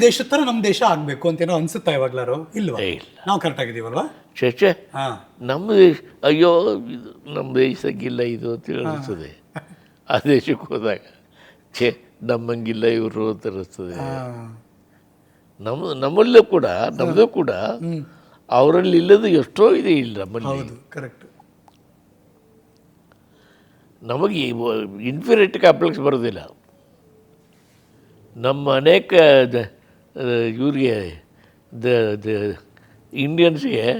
ದೇಶದ ತರ ನಮ್ಮ ದೇಶ ಆಗಬೇಕು ಅಂತ ಏನೋ ಅನ್ಸುತ್ತಾ ಇವಾಗ್ಲಾರು? ಇಲ್ವಾ? ಇಲ್ಲ. ನಾವು ಕರೆಕ್ಟ್ ಆಗಿದೀವಲ್ವಾ ಚೇಚೆ ಹಾ. ನಮ್ಮ ದೇಶ ಅಯ್ಯೋ ಇದು ನಮ್ಮ ದೇಶಕ್ಕಿಲ್ಲ ಇದು ಅಂತ ಅನಿಸ್ತದೆ ಆ ದೇಶಕ್ಕೆ ಹೋದಾಗ ಛೇ ನಮ್ಮಂಗಿಲ್ಲ ಇವರು ಅಂತ ಅನಿಸ್ತದೆ. ನಮ್ಮ ನಮ್ಮಲ್ಲೂ ಕೂಡ ನಮ್ಮದು ಕೂಡ ಅವರಲ್ಲಿ ಇಲ್ಲದು ಎಷ್ಟೋ ಇದೆ ಇಲ್ಲ ನಮ್ಮಲ್ಲಿ. ಹೌದು ಕರೆಕ್ಟ್ ನಮಗೆ ಇನ್ಫಿನಿಟಿ ಕಾಂಪ್ಲೆಕ್ಸ್ ಬರೋದಿಲ್ಲ. ನಮ್ಮ ಅನೇಕ ಇವ್ರಿಗೆ ದ ದ ಇಂಡಿಯನ್ಸ್ಗೆ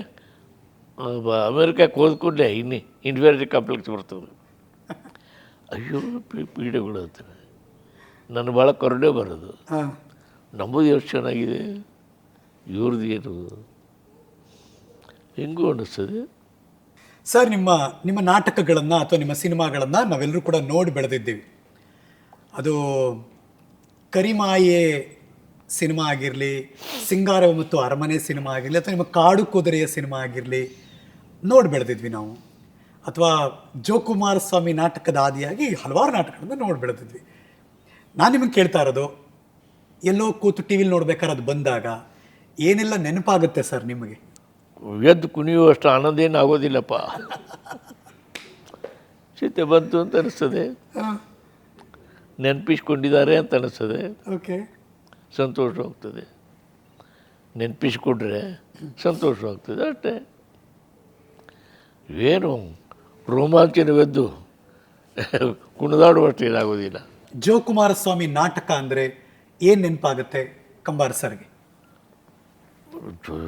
ಅಮೇರಿಕಕ್ಕೆ ಹೋದ ಕೂಡಲೇ ಇನ್ನು ಕಾಂಪ್ಲೆಕ್ಸ್ ಬರ್ತದೆ. ಅಯ್ಯೋ ಪೀಡೆಗಳು ಅಂತಾರೆ ನನ್ನ ಭಾಳ ಕೊರಡೆ ಬರೋದು. ಹಾ. ನಮ್ಮದು ಎಷ್ಟು ಚೆನ್ನಾಗಿದೆ? ಇವ್ರದ್ದು ಏನು? ಹೆಂಗೂ ಅನ್ನಿಸ್ತದೆ ಸರ್ ನಿಮ್ಮ ನಿಮ್ಮ ನಾಟಕಗಳನ್ನು ಅಥವಾ ನಿಮ್ಮ ಸಿನಿಮಾಗಳನ್ನು ನಾವೆಲ್ಲರೂ ಕೂಡ ನೋಡಿ ಬೆಳೆದಿದ್ದೀವಿ. ಅದು ಕರಿಮಾಯೆ ಸಿನಿಮಾ ಆಗಿರಲಿ ಸಿಂಗಾರ ಮತ್ತು ಅರಮನೆ ಸಿನಿಮಾ ಆಗಿರಲಿ ಅಥವಾ ನಿಮ್ಮ ಕಾಡು ಕುದುರೆಯ ಸಿನಿಮಾ ಆಗಿರಲಿ ನೋಡಿ ಬೆಳೆದಿದ್ವಿ ನಾವು. ಅಥವಾ ಜೋಕುಮಾರ ಸ್ವಾಮಿ ನಾಟಕದ ಆದಿಯಾಗಿ ಹಲವಾರು ನಾಟಕಗಳನ್ನು ನೋಡಿ ಬೆಳೆದಿದ್ವಿ. ನಾನು ನಿಮಗೆ ಕೇಳ್ತಾ ಇರೋದು ಎಲ್ಲೋ ಕೂತು ಟಿ ವಿಲಿ ನೋಡ್ಬೇಕಾದ್ರೆ ಅದು ಬಂದಾಗ ಏನೆಲ್ಲ ನೆನಪಾಗುತ್ತೆ ಸರ್ ನಿಮಗೆ? ಎದ್ದು ಕುಣಿಯುವಷ್ಟು ಆನಂದ ಏನು ಆಗೋದಿಲ್ಲಪ್ಪ. ಚಿತೆ ಬಂತು ಅಂತ ಅನಿಸ್ತದೆ. ನೆನಪಿಸ್ಕೊಂಡಿದ್ದಾರೆ ಅಂತ ಅನಿಸ್ತದೆ. ಓಕೆ. ಸಂತೋಷವಾಗ್ತದೆ. ನೆನಪಿಸಿಕೊಟ್ರೆ ಸಂತೋಷವಾಗ್ತದೆ ಅಷ್ಟೇ. ಏನು ರೋಮಾಂಚನವೆದ್ದು ಕುಣಿದಾಡುವಷ್ಟು ಏನಾಗೋದಿಲ್ಲ. ಜೋಕುಮಾರಸ್ವಾಮಿ ನಾಟಕ ಅಂದರೆ ಏನು ನೆನಪಾಗುತ್ತೆ ಕಂಬಾರ ಸರ್ಗೆ?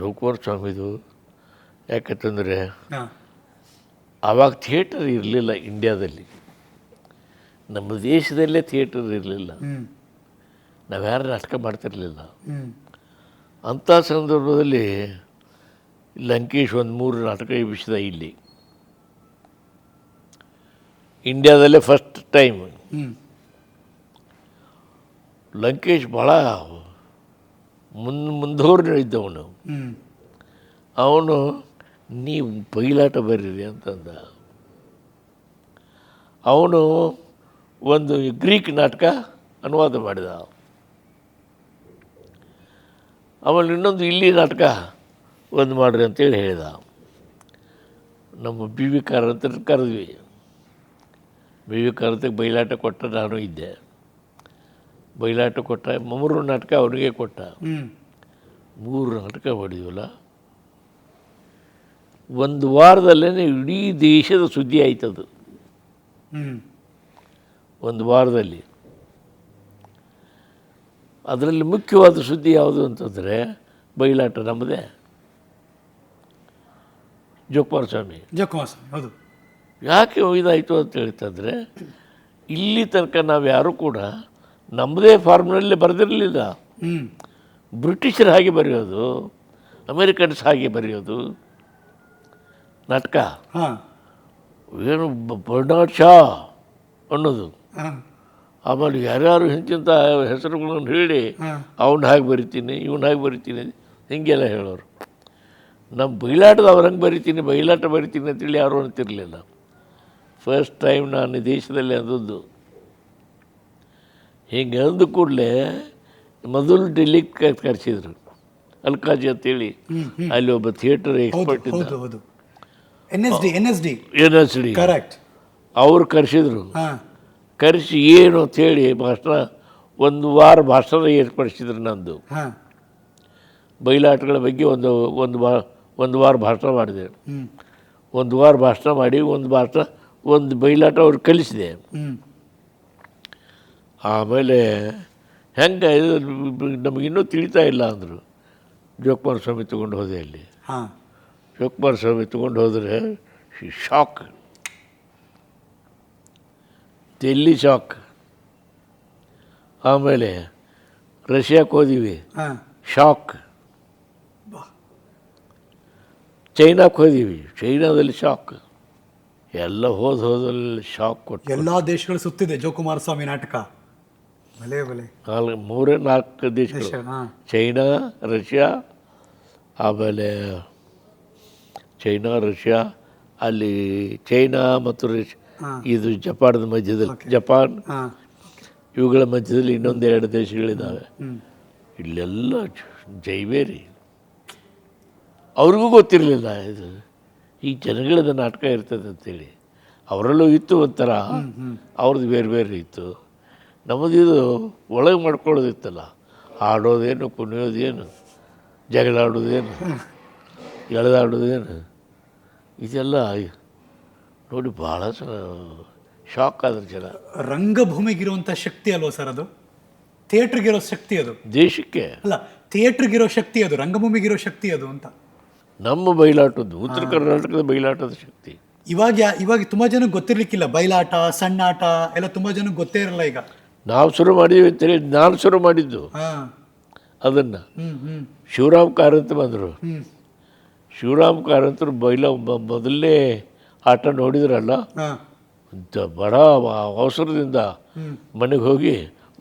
ಜೋಕುಮಾರ ಸ್ವಾಮಿದು ಯಾಕಂತಂದರೆ ಆವಾಗ ಥಿಯೇಟರ್ ಇರಲಿಲ್ಲ ಇಂಡ್ಯಾದಲ್ಲಿ. ನಮ್ಮ ದೇಶದಲ್ಲೇ ಥಿಯೇಟರ್ ಇರಲಿಲ್ಲ. ನಾವು ಯಾರು ನಾಟಕ ಮಾಡ್ತಿರಲಿಲ್ಲ. ಅಂಥ ಸಂದರ್ಭದಲ್ಲಿ ಲಂಕೇಶ್ ಒಂದು ಮೂರು ನಾಟಕ ಎಬ್ಬಿಸಿದ ಇಲ್ಲಿ. ಇಂಡ್ಯಾದಲ್ಲೇ ಫಸ್ಟ್ ಟೈಮ್ ಲಂಕೇಶ್ ಭಾಳ ಮುನ್ ಮುಂದುವರೆದು ಇದ್ದವನು. ಅವನು ನೀವು ಬಯಲಾಟ ಬರೀರಿ ಅಂತಂದ. ಅವನು ಒಂದು ಗ್ರೀಕ್ ನಾಟಕ ಅನುವಾದ ಮಾಡಿದ. ಆಮೇಲೆ ಇನ್ನೊಂದು ಇಲ್ಲಿ ನಾಟಕ ಒಂದು ಮಾಡಿರಿ ಅಂತೇಳಿ ಹೇಳಿದ. ನಮ್ಮ ಬಿ ವಿ ಕಾರಂತರ ಕರೆದ್ವಿ. ಬಿ ವಿ ಕಾರಂತಕ್ಕೆ ಬಯಲಾಟ ಕೊಟ್ಟ ನಾನು ಇದ್ದೆ. ಬಯಲಾಟ ಕೊಟ್ಟ ಮೂರು ನಾಟಕ ಅವನಿಗೆ ಕೊಟ್ಟ. ಮೂರು ನಾಟಕ ಹೊಡೆದಿವಲ್ಲ ಒಂದು ವಾರದಲ್ಲೇ ಇಡೀ ದೇಶದ ಸುದ್ದಿ ಆಯ್ತದು. ಒಂದು ವಾರದಲ್ಲಿ. ಅದರಲ್ಲಿ ಮುಖ್ಯವಾದ ಸುದ್ದಿ ಯಾವುದು ಅಂತಂದರೆ ಬಯಲಾಟ ನಮ್ಮದೇ ಜೋಕುಮಾರ ಸ್ವಾಮಿ ಜೋಕುಮಾರಸ್ವಾಮಿ ಹೌದು. ಯಾಕೆ ಇದಾಯಿತು ಅಂತ ಹೇಳ್ತಂದರೆ ಇಲ್ಲಿ ತನಕ ನಾವು ಯಾರೂ ಕೂಡ ನಮ್ಮದೇ ಫಾರ್ಮ್ನಲ್ಲಿ ಬರೆದಿರಲಿಲ್ಲ. ಬ್ರಿಟಿಷರ ಹಾಗೆ ಬರೆಯೋದು ಅಮೇರಿಕನ್ಸ್ ಹಾಗೆ ಬರೆಯೋದು ನಾಟಕ. ಹಾಂ. ಏನು ಬರ್ನಾಡ್ ಶಾ ಅನ್ನೋದು. ಹಾಂ. ಆಮೇಲೆ ಯಾರ್ಯಾರು ಇಂತಿಂಥ ಹೆಸರುಗಳನ್ನು ಹೇಳಿ ಅವ್ನ ಹಾಗೆ ಬರಿತೀನಿ ಇವನ ಹಾಗೆ ಬರಿತೀನಿ ಹಿಂಗೆಲ್ಲ ಹೇಳೋರು. ನಮ್ಮ ಬಯಲಾಟದವ್ರು ಹಂಗೆ ಬರಿತೀನಿ ಬಯಲಾಟ ಬರಿತೀನಿ ಅಂತೇಳಿ ಯಾರು ಅಂತಿರಲಿಲ್ಲ. ಫಸ್ಟ್ ಟೈಮ್ ನಾನು ದೇಶದಲ್ಲಿ ಅಂದದ್ದು. ಹಿಂಗೆ ಅಂದ ಕೂಡಲೇ ಮೊದಲು ಡೆಲ್ಲಿಗೆ ಕರೆಸಿದ್ರು ಅಲ್ಕಾಜಿ ಅಂತೇಳಿ. ಅಲ್ಲಿ ಒಬ್ಬ theatre expert N S D N S D N S D correct ಅವ್ರು ಕರೆಸಿದ್ರು. ಕರೆಸಿ ಏನು ಅಂತೇಳಿ ಭಾಷಣ ಒಂದು ವಾರ ಭಾಷಣ ಏರ್ಪಡಿಸಿದ್ರು ನಂದು. ಬಯಲಾಟಗಳ ಬಗ್ಗೆ ಒಂದು ಒಂದು ಬಾ ಒಂದು ವಾರ ಭಾಷಣ ಮಾಡಿದೆ. ಒಂದು ವಾರ ಭಾಷಣ ಮಾಡಿ ಒಂದು ಭಾಷಣ ಒಂದು ಬಯಲಾಟ ಅವ್ರು ಕಲಿಸಿದೆ. ಆಮೇಲೆ ಹೆಂಗೆ ಇದು ನಮಗಿನ್ನೂ ತಿಳಿತಾ ಇಲ್ಲ ಅಂದರು. ಜೋಕುಮಾರ ಸ್ವಾಮಿ ತೊಗೊಂಡು ಹೋದೆ ಅಲ್ಲಿ. ಹಾಂ. ಜೋಕುಮಾರ ಸ್ವಾಮಿ ತೊಗೊಂಡು ಹೋದರೆ ಶಾಕ್ ಡೆಲ್ಲಿ ಶಾಕ್. ಆಮೇಲೆ ರಷ್ಯಾಕ್ಕೆ ಹೋದಿವಿ. ಹಾಂ. ಶಾಕ್. ಚೈನಾಕ್ಕೆ ಹೋದೀವಿ. ಚೈನಾದಲ್ಲಿ ಶಾಕ್. ಎಲ್ಲ ಹೋದ ಹೋದಲ್ಲಿ ಶಾಕ್ ಕೊಟ್ಟು ಎಲ್ಲ ದೇಶಗಳು ಸುತ್ತಿದೆ ಜೋಕುಮಾರಸ್ವಾಮಿ ನಾಟಕ. ಭಲೆ ಭಲೆ. ನಾಲ್ಕು ಮೂರೇ ನಾಲ್ಕು ದೇಶಗಳು. ದೇಶ ಚೈನಾ ರಷ್ಯಾ ಆಮೇಲೆ ಚೈನಾ ರಷ್ಯಾ ಅಲ್ಲಿ ಚೈನಾ ಮತ್ತು ರಷ್ಯಾ ಇದು ಜಪಾನದ ಮಧ್ಯದಲ್ಲಿ. ಜಪಾನ್ ಇವುಗಳ ಮಧ್ಯದಲ್ಲಿ ಇನ್ನೊಂದು ಎರಡು ದೇಶಗಳಿದ್ದಾವೆ ಇಲ್ಲೆಲ್ಲ ಜೈವೇರಿ. ಅವ್ರಿಗೂ ಗೊತ್ತಿರಲಿಲ್ಲ ಇದು. ಈ ಜನಗಳದ ನಾಟಕ ಇರ್ತದೆ ಅಂತೇಳಿ. ಅವರಲ್ಲೂ ಇತ್ತು ಒಂಥರ. ಅವ್ರದ್ದು ಬೇರೆ ಬೇರೆ ಇತ್ತು. ನಮ್ಮದು ಇದು ಒಳಗೆ ಮಾಡ್ಕೊಳ್ಳೋದಿತ್ತಲ್ಲ. ಆಡೋದೇನು ಕುಣಿಯೋದೇನು ಜಗಳಾಡೋದೇನು ಎಳೆದಾಡೋದೇನು. ಇದೆಲ್ಲ ನೋಡಿ ಭಾಳ ಶಾಕ್ ಆದ್ರೆ ಜನ. ರಂಗಭೂಮಿಗಿರುವಂಥ ಶಕ್ತಿ ಅಲ್ವಾ ಸರ್ ಅದು? ಥಿಯೇಟ್ರಿಗಿರೋ ಶಕ್ತಿ ಅದು. ದೇಶಕ್ಕೆ. ಅಲ್ಲ ಥಿಯೇಟ್ರಿಗಿರೋ ಶಕ್ತಿ ಅದು ರಂಗಭೂಮಿಗಿರೋ ಶಕ್ತಿ ಅದು ಅಂತ. ನಮ್ಮ ಬಯಲಾಟದ್ದು ಉತ್ತರ ಕರ್ನಾಟಕದ ಬಯಲಾಟದ ಶಕ್ತಿ. ಇವಾಗ ಇವಾಗ ತುಂಬ ಜನ ಗೊತ್ತಿರಲಿಕ್ಕಿಲ್ಲ ಬಯಲಾಟ ಸಣ್ಣಾಟ ಎಲ್ಲ ತುಂಬ ಜನಕ್ಕೆ ಗೊತ್ತೇ ಇರಲ್ಲ ಈಗ. ನಾವು ಶುರು ಮಾಡಿದ್ವಿ ನಾನು ಶುರು ಮಾಡಿದ್ದು. ಅದನ್ನ. ಶಿವರಾಮ್ ಕಾರಂತ ಬಂದರು. ಶಿವರಾಮ್ ಕಾರಂತರು ಬೈಲ ಮ- ಮೊದಲನೇ ಆಟ ನೋಡಿದ್ರಲ್ಲ? ಬಡ ಅವಸರದಿಂದ ಮನೆಗೆ ಹೋಗಿ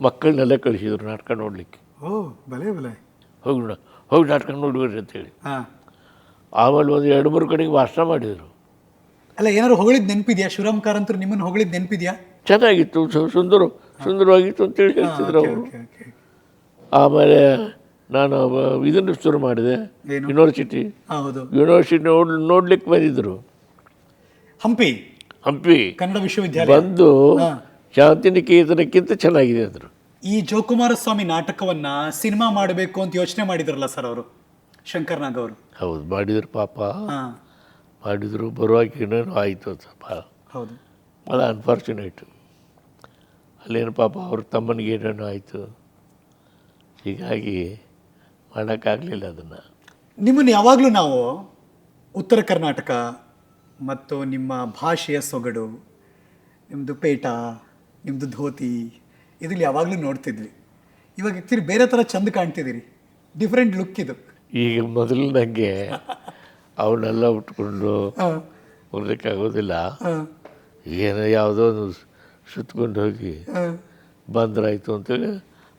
ಮಕ್ಕಳನ್ನೆಲ್ಲ ಕಳಿಸಿದ್ರು ನಾಟಕ ನೋಡಲಿಕ್ಕೆ. ಓ ಬಲೆ ಬಲೆ. ಹೋಗಿ ನೋಡ ಹೋಗಿ ನಾಟಕ ನೋಡ್ಬೇಡ್ರಿ ಅಂತೇಳಿ. ಹೇಳಿ ಆಮೇಲೆ ಒಂದು ಎರಡು ಮೂರು ಕಡೆಗೆ ಭಾಷಣ ಮಾಡಿದರು. ಅಲ್ಲ ಏನಾದ್ರು ಹೊಗಳಿದ್ ನೆನಪಿದ್ಯಾ? ಶಿವರಾಮ್ ಅಂತ ನಿಮ್ಮನ್ನು ಹೊಗಳಿದ್ ನೆನಪಿದ್ಯಾ? ಚೆನ್ನಾಗಿತ್ತು ಸುಂದರ ಸುಂದರವಾಗಿತ್ತು ಅಂತೇಳಿ ಹೇಳ್ತಿದ್ರು ಅವರು. ಆಮೇಲೆ ನಾನು ಇದನ್ನು ಶುರು ಮಾಡಿದೆ? ಯೂನಿವರ್ಸಿಟಿ ಯೂನಿವರ್ಸಿಟಿ ನೋಡ್ ನೋಡ್ಲಿಕ್ಕೆ ಬಂದಿದ್ದರು ಹಂಪಿ. ಹಂಪಿ. ಕನ್ನಡ ವಿಶ್ವವಿದ್ಯಾಲಯ. ಬಂದು. ಶಾಂತಿನಿಕೇತನಕ್ಕಿಂತ ಚೆನ್ನಾಗಿದೆ ಅಂದರು. ಈ ಜೋಕುಮಾರ ಸ್ವಾಮಿ ನಾಟಕವನ್ನ ಸಿನಿಮಾ ಮಾಡಬೇಕು ಅಂತ ಯೋಚನೆ ಮಾಡಿದ್ರಲ್ಲ ಸರ್ ಅವರು? ಶಂಕರ್ನಾಗ್ ಅವರು. ಹೌದು ಮಾಡಿದ್ರು ಪಾಪ. ಮಾಡಿದ್ರು ಬರುವಾಗ ಏನೇನೋ ಆಯಿತು ಅಂತ ಭಾಳ ಹೌದು. ಭಾಳ ಅನ್ಫಾರ್ಚುನೇಟು ಅಲ್ಲೇನು ಪಾಪ ಅವ್ರ ತಮ್ಮನಿಗೆ ಏನೇನೋ ಆಯಿತು. ಹೀಗಾಗಿ ಮಾಡೋಕ್ಕಾಗಲಿಲ್ಲ ಅದನ್ನು. ನಿಮ್ಮನ್ನು ಯಾವಾಗಲೂ ನಾವು ಉತ್ತರ ಕರ್ನಾಟಕ ಮತ್ತು ನಿಮ್ಮ ಭಾಷೆಯ ಸೊಗಡು ನಿಮ್ಮದು ಪೇಟ ನಿಮ್ಮದು ಧೋತಿ ಇದ್ರಲ್ಲಿ ಯಾವಾಗಲೂ ನೋಡ್ತಿದ್ವಿ. ಇವಾಗ ಇರ್ತೀರಿ ಬೇರೆ ಥರ ಚಂದ ಕಾಣ್ತಿದ್ದೀರಿ. ಡಿಫ್ರೆಂಟ್ ಲುಕ್ ಇದು. ಈಗ ಮೊದಲು ನನಗೆ ಅವನ್ನೆಲ್ಲ ಉಟ್ಕೊಂಡು ಹಾಂ. ಏನೋ ಯಾವುದೋ ಒಂದು ಸುತ್ಕೊಂಡು ಹೋಗಿ ಬಂದ್ರಾಯ್ತು ಅಂತೇಳಿ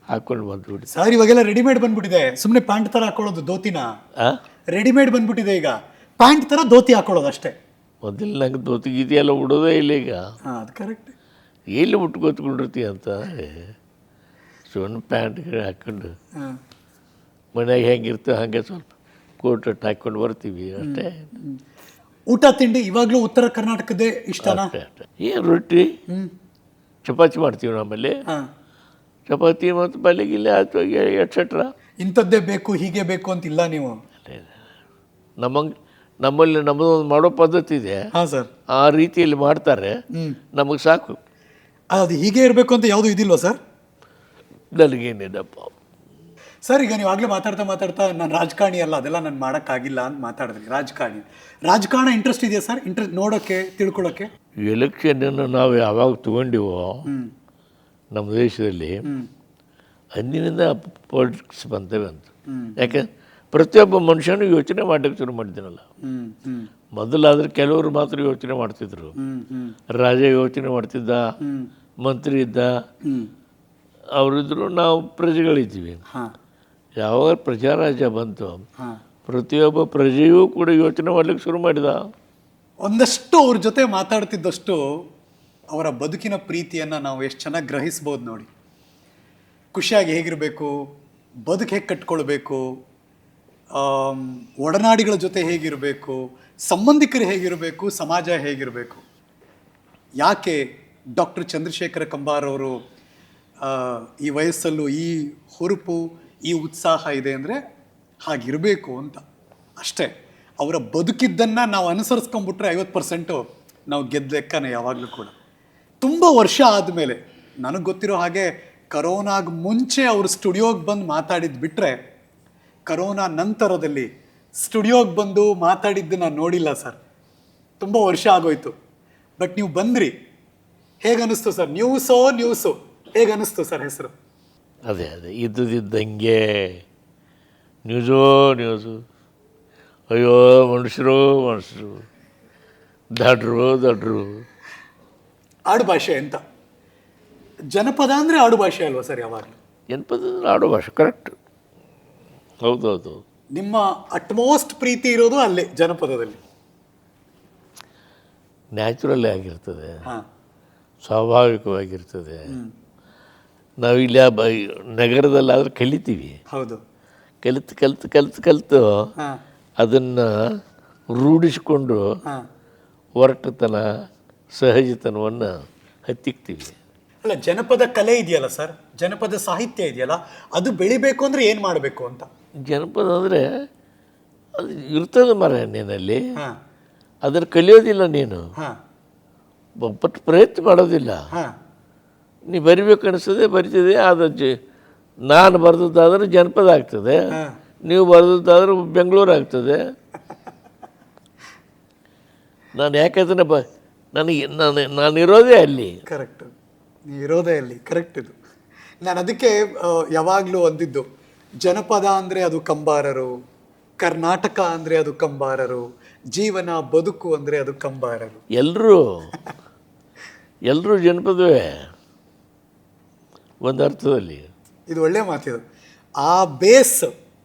ಹಾಕ್ಕೊಂಡು ಬಂದ್ಬಿಟ್ಟು ಸರ್ ಇವಾಗೆಲ್ಲ ರೆಡಿಮೇಡ್ ಬಂದ್ಬಿಟ್ಟಿದೆ. ಸುಮ್ಮನೆ ಪ್ಯಾಂಟ್ ಥರ ಹಾಕೊಳ್ಳೋದು ಧೋತಿನ. ರೆಡಿಮೇಡ್ ಬಂದ್ಬಿಟ್ಟಿದೆ ಈಗ. ಪ್ಯಾಂಟ್ ಥರ ಧೋತಿ ಹಾಕೊಳ್ಳೋದು ಅಷ್ಟೇ. ಮೊದಲು ನಂಗೆ ಧೋತಿ ಗೀತಿ ಎಲ್ಲ ಉಡೋದೇ ಇಲ್ಲ ಈಗ ಹಾಂ ಅದು ಕರೆಕ್ಟ್ ಎಲ್ಲಿ ಉಟ್ಕೊತ್ಕೊಂಡಿರ್ತೀಯ ಅಂತ? ಸಣ್ಣ ಪ್ಯಾಂಟ್ ಹಾಕ್ಕೊಂಡು. ಮನೆಯಾಗ ಹೆಂಗಿರ್ತೀವಿ ಹೆಂಗಿರ್ತೋ ಹಾಗೆ ಸ್ವಲ್ಪ ಕೋಟ್ ಅಟ್ ಹಾಕ್ಕೊಂಡು ಬರ್ತೀವಿ ಅಷ್ಟೇ. ಊಟ ತಿಂಡಿ ಇವಾಗಲೂ ಉತ್ತರ ಕರ್ನಾಟಕದೇ ಇಷ್ಟನಾ? ಅಷ್ಟೇ ಅಷ್ಟೇ. ಏನು ರೊಟ್ಟಿ? ಚಪಾತಿ ಮಾಡ್ತೀವಿ ನಮ್ಮಲ್ಲಿ. ಹಾಂ. ಚಪಾತಿ ಮತ್ತು ಪಲ್ಯಗಿಲ್ಲೆ ಅಥವಾ ಎಟ್ಸೆಟ್ರಾ ಇಂಥದ್ದೇ ಬೇಕು ಹೀಗೆ ಬೇಕು ಅಂತಿಲ್ಲ ನೀವು? ನಮ್ಮಂಗೆ ನಮ್ಮಲ್ಲಿ ನಮ್ಮದೊಂದು ಮಾಡೋ ಪದ್ಧತಿ ಇದೆ. ಹಾಂ ಸರ್. ಆ ರೀತಿಯಲ್ಲಿ ಮಾಡ್ತಾರೆ. ನಮಗೆ ಸಾಕು. ಅದು ಹೀಗೆ ಇರಬೇಕು ಅಂತ ಯಾವುದು ಇದಿಲ್ವ ಸರ್? ನನಗೇನಿದಪ್ಪ. ಸರ್ ಈಗ ನೀವು ಆಗಲೇ ಮಾತಾಡ್ತಾ ಮಾತಾಡ್ತಾ ನಾನು ರಾಜಕಾರಣಿ ಅಲ್ಲ ಅದೆಲ್ಲ ನಾನು ಮಾಡೋಕ್ಕಾಗಿಲ್ಲ ಅಂತ ಮಾತಾಡಿದ್ರಿ ರಾಜಕಾರಣಿ ರಾಜಕಾರಣ ಇಂಟ್ರೆಸ್ಟ್ ಇದೆಯಾ ಸರ್? ಇಂಟ್ರೆಸ್ಟ್ ನೋಡೋಕ್ಕೆ ತಿಳ್ಕೊಳ್ಳೋಕ್ಕೆ ಎಲೆಕ್ಷನನ್ನು ನಾವು ಯಾವಾಗ ತಗೊಂಡಿವೋ ನಮ್ಮ ದೇಶದಲ್ಲಿ ಅಂದಿನಿಂದ ಪಾಲಿಟಿಕ್ಸ್ ಬಂತವೆ ಅಂತ. ಯಾಕೆ? ಪ್ರತಿಯೊಬ್ಬ ಮನುಷ್ಯನೂ ಯೋಚನೆ ಮಾಡಲಿಕ್ಕೆ ಶುರು ಮಾಡಿದ್ದೀನಲ್ಲ ಮೊದಲಾದ್ರೆ ಕೆಲವರು ಮಾತ್ರ ಯೋಚನೆ ಮಾಡ್ತಿದ್ರು. ರಾಜ ಯೋಚನೆ ಮಾಡ್ತಿದ್ದ ಮಂತ್ರಿ ಇದ್ದ ಅವರಿದ್ರು ನಾವು ಪ್ರಜೆಗಳಿದ್ದೀವಿ. ಯಾವಾಗ ಪ್ರಜಾರಾಜ್ಯ ಬಂತು ಪ್ರತಿಯೊಬ್ಬ ಪ್ರಜೆಯೂ ಕೂಡ ಯೋಚನೆ ಮಾಡ್ಲಿಕ್ಕೆ ಶುರು ಮಾಡಿದ. ಒಂದಷ್ಟು ಅವ್ರ ಜೊತೆ ಮಾತಾಡ್ತಿದ್ದಷ್ಟು ಅವರ ಬದುಕಿನ ಪ್ರೀತಿಯನ್ನು ನಾವು ಎಷ್ಟು ಚೆನ್ನಾಗಿ ಗ್ರಹಿಸ್ಬೋದು ನೋಡಿ. ಖುಷಿಯಾಗಿ ಹೇಗಿರಬೇಕು ಬದುಕು ಹೇಗೆ ಕಟ್ಕೊಳ್ಬೇಕು ಒಡನಾಡಿಗಳ ಜೊತೆ ಹೇಗಿರಬೇಕು, ಸಂಬಂಧಿಕರು ಹೇಗಿರಬೇಕು, ಸಮಾಜ ಹೇಗಿರಬೇಕು. ಯಾಕೆ ಡಾಕ್ಟರ್ ಚಂದ್ರಶೇಖರ ಕಂಬಾರವರು ಈ ವಯಸ್ಸಲ್ಲೂ ಈ ಹುರುಪು, ಈ ಉತ್ಸಾಹ ಇದೆ ಅಂದರೆ ಹಾಗಿರಬೇಕು ಅಂತ. ಅಷ್ಟೇ, ಅವರ ಬದುಕಿದ್ದನ್ನು ನಾವು ಅನುಸರಿಸ್ಕೊಂಬಿಟ್ರೆ ಐವತ್ತು ಪರ್ಸೆಂಟು ನಾವು ಗೆದ್ದ ಲೆಕ್ಕನೇ ಯಾವಾಗಲೂ ಕೂಡ. ತುಂಬ ವರ್ಷ ಆದಮೇಲೆ, ನನಗೆ ಗೊತ್ತಿರೋ ಹಾಗೆ ಕರೋನಾಗ ಮುಂಚೆ ಅವರು ಸ್ಟುಡಿಯೋಗೆ ಬಂದು ಮಾತಾಡಿದ್ದು ಬಿಟ್ಟರೆ ಕರೋನಾ ನಂತರದಲ್ಲಿ ಸ್ಟುಡಿಯೋಗೆ ಬಂದು ಮಾತಾಡಿದ್ದು ನಾನು ನೋಡಿಲ್ಲ ಸರ್. ತುಂಬ ವರ್ಷ ಆಗೋಯ್ತು. ಬಟ್ ನೀವು ಬಂದ್ರಿ. ಹೇಗೆ ಅನಿಸ್ತು ಸರ್? ನ್ಯೂಸೋ ನ್ಯೂಸು. ಹೇಗನ್ನಿಸ್ತು ಸರ್ ಹೆಸರು? ಅದೇ ಅದೇ. ಇದ್ದದಿದ್ದಂಗೆ ನ್ಯೂಸೋ ನ್ಯೂಸು. ಅಯ್ಯೋ ಮನುಷ್ಯರು ಮನುಷ್ಯರು. ದಡ್ರು ದಡ್ರು. ಆಡು ಭಾಷೆ ಅಂತ ಜನಪದ ಅಂದರೆ ಆಡು ಭಾಷೆ ಅಲ್ವಾ ಸರ್ ಯಾವಾಗಲೂ? ಜನಪದ ಆಡು ಭಾಷೆ ಕರೆಕ್ಟ್. ಹೌದು ಹೌದು ನಿಮ್ಮ ಅಟ್ಮೋಸ್ಟ್ ಪ್ರೀತಿ ಇರೋದು ಅಲ್ಲೇ ಜನಪದದಲ್ಲಿ. ನ್ಯಾಚುರಲ್ ಆಗಿರ್ತದೆ. ಸ್ವಾಭಾವಿಕವಾಗಿರ್ತದೆ. ನಾವು ಇಲ್ಲಿ ನಗರದಲ್ಲಾದರೂ ಕಲಿತೀವಿ. ಹೌದು. ಕಲಿತು ಕಲಿತು ಕಲಿತು ಕಲಿತು ಅದನ್ನು ರೂಢಿಸಿಕೊಂಡು ಹೊರಟತನ ಒರಟತನ ಸಹಜತನವನ್ನು ಹತ್ತಿಕ್ತೀವಿ. ಅಲ್ಲ ಜನಪದ ಕಲೆ ಇದೆಯಲ್ಲ ಸರ್? ಜನಪದ ಸಾಹಿತ್ಯ ಇದೆಯಲ್ಲ? ಅದು ಬೆಳಿಬೇಕು ಅಂದರೆ ಏನು ಮಾಡಬೇಕು ಅಂತ? ಜನಪದ ಅಂದರೆ ಅದು ಇರ್ತದೆ ಮರ ನೀನಲ್ಲಿ ಹಾ. ಅದನ್ನು ಕಲಿಯೋದಿಲ್ಲ ನೀನು. ಹಾ. ಬಟ್ ಪ್ರಯತ್ನ ಮಾಡೋದಿಲ್ಲ. ಹಾ. ನೀ ಬರಿಬೇಕು ಅನಿಸ್ತದೆ ಬರಿತಿದೆ ಅದು ಜ ನಾನು ಬರೆದದ್ದಾದ್ರೆ ಜನಪದ ಆಗ್ತದೆ. ನೀವು ಬರೆದದ್ದಾದ್ರೆ ಬೆಂಗಳೂರು ಆಗ್ತದೆ ನಾನು ಯಾಕಂದ್ರೆ ಬ ನನಗೆ ನಾನು ನಾನು ಇರೋದೇ ಅಲ್ಲಿ. ಕರೆಕ್ಟ್. ಇರೋದೇ ಅಲ್ಲಿ. ಕರೆಕ್ಟ್ ಇದು. ನಾನು ಅದಕ್ಕೆ ಯಾವಾಗಲೂ ಅಂದಿದ್ದು ಜನಪದ ಅಂದರೆ ಅದು ಕಂಬಾರರು ಕರ್ನಾಟಕ ಅಂದರೆ ಅದು ಕಂಬಾರರು ಜೀವನ ಬದುಕು ಅಂದರೆ ಅದು ಕಂಬಾರರು. ಎಲ್ಲರೂ ಎಲ್ಲರೂ ಜನಪದವೇ ಒಂದು ಅರ್ಥದಲ್ಲಿ. ಇದು ಒಳ್ಳೆ ಮಾತಿದು ಆ ಬೇಸ್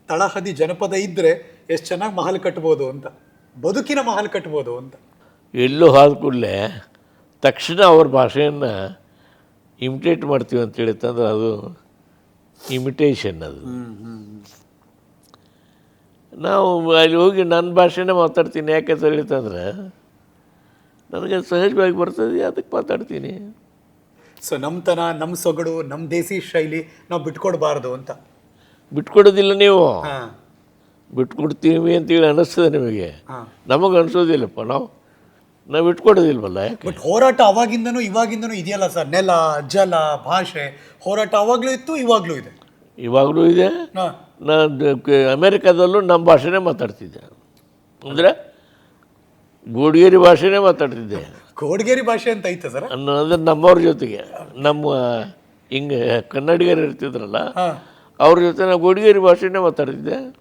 ತಳಹದಿ ಜನಪದ ಇದ್ದರೆ ಎಷ್ಟು ಚೆನ್ನಾಗಿ ಮಹಲ್ ಕಟ್ಬೋದು ಅಂತ ಬದುಕಿನ ಮಹಲ್ ಕಟ್ಬೋದು ಅಂತ. ಎಲ್ಲೂ ಹಾದ ಕೂಡಲೇ ತಕ್ಷಣ ಅವ್ರ ಭಾಷೆಯನ್ನು ಇಮಿಟೇಟ್ ಮಾಡ್ತೀವಿ ಅಂತ ತಂದ್ರೆ ಅದು ಇಮಿಟೇಷನ್ ಅದು. ನಾವು ಅಲ್ಲಿ ಹೋಗಿ ನನ್ನ ಭಾಷೆನೇ ಮಾತಾಡ್ತೀನಿ ಯಾಕೆ ಹೇಳ್ತಂದ್ರೆ ನನಗೆ ಸಹಜವಾಗಿ ಬರ್ತದೆ ಅದಕ್ಕೆ ಮಾತಾಡ್ತೀನಿ. ಸೊ ನಮ್ಮತನ ನಮ್ಮ ಸೊಗಡು ನಮ್ಮ ದೇಸಿ ಶೈಲಿ ನಾವು ಬಿಟ್ಕೊಡ್ಬಾರ್ದು ಅಂತ. ಬಿಟ್ಕೊಡೋದಿಲ್ಲ ನೀವು. ಬಿಟ್ಕೊಡ್ತೀವಿ ಅಂತೇಳಿ ಅನ್ನಿಸ್ತದೆ ನಿಮಗೆ. ನಮಗೆ ಅನಿಸೋದಿಲ್ಲಪ್ಪ ನಾವು ನಾವು ಇಟ್ಕೊಡೋದಿಲ್ವಲ್ಲ ಯಾಕೆ? ಬಟ್ ಹೋರಾಟ ಅವಾಗಿಂದನು ಇವಾಗಿಂದನೂ ಇದೆಯಲ್ಲ ಸರ್? ನೆಲ ಜಲ ಭಾಷೆ ಹೋರಾಟ ಅವಾಗಲೂ ಇತ್ತು ಇವಾಗಲೂ ಇದೆ. ಇವಾಗಲೂ ಇದೆ. ಹಾಂ. ನಾನು ಅಮೇರಿಕಾದಲ್ಲೂ ನಮ್ಮ ಭಾಷೆನೇ ಮಾತಾಡ್ತಿದ್ದೆ. ಅಂದರೆ ಗೋಡಿಗೇರಿ ಭಾಷೆನೇ ಮಾತಾಡ್ತಿದ್ದೆ. ಕೋಡ್ಗೇರಿ ಭಾಷೆ ಅಂತ ಐತೆ ಸರ್? ಅನ್ನೋದು ನಮ್ಮವ್ರ ಜೊತೆಗೆ ನಮ್ಮ ಹಿಂಗೆ ಕನ್ನಡಿಗರು ಇರ್ತಿದ್ರಲ್ಲ ಅವ್ರ ಜೊತೆ ನಾವು ಗೋಡಿಗೇರಿ ಭಾಷೆನೇ ಮಾತಾಡ್ತಿದ್ದೆ.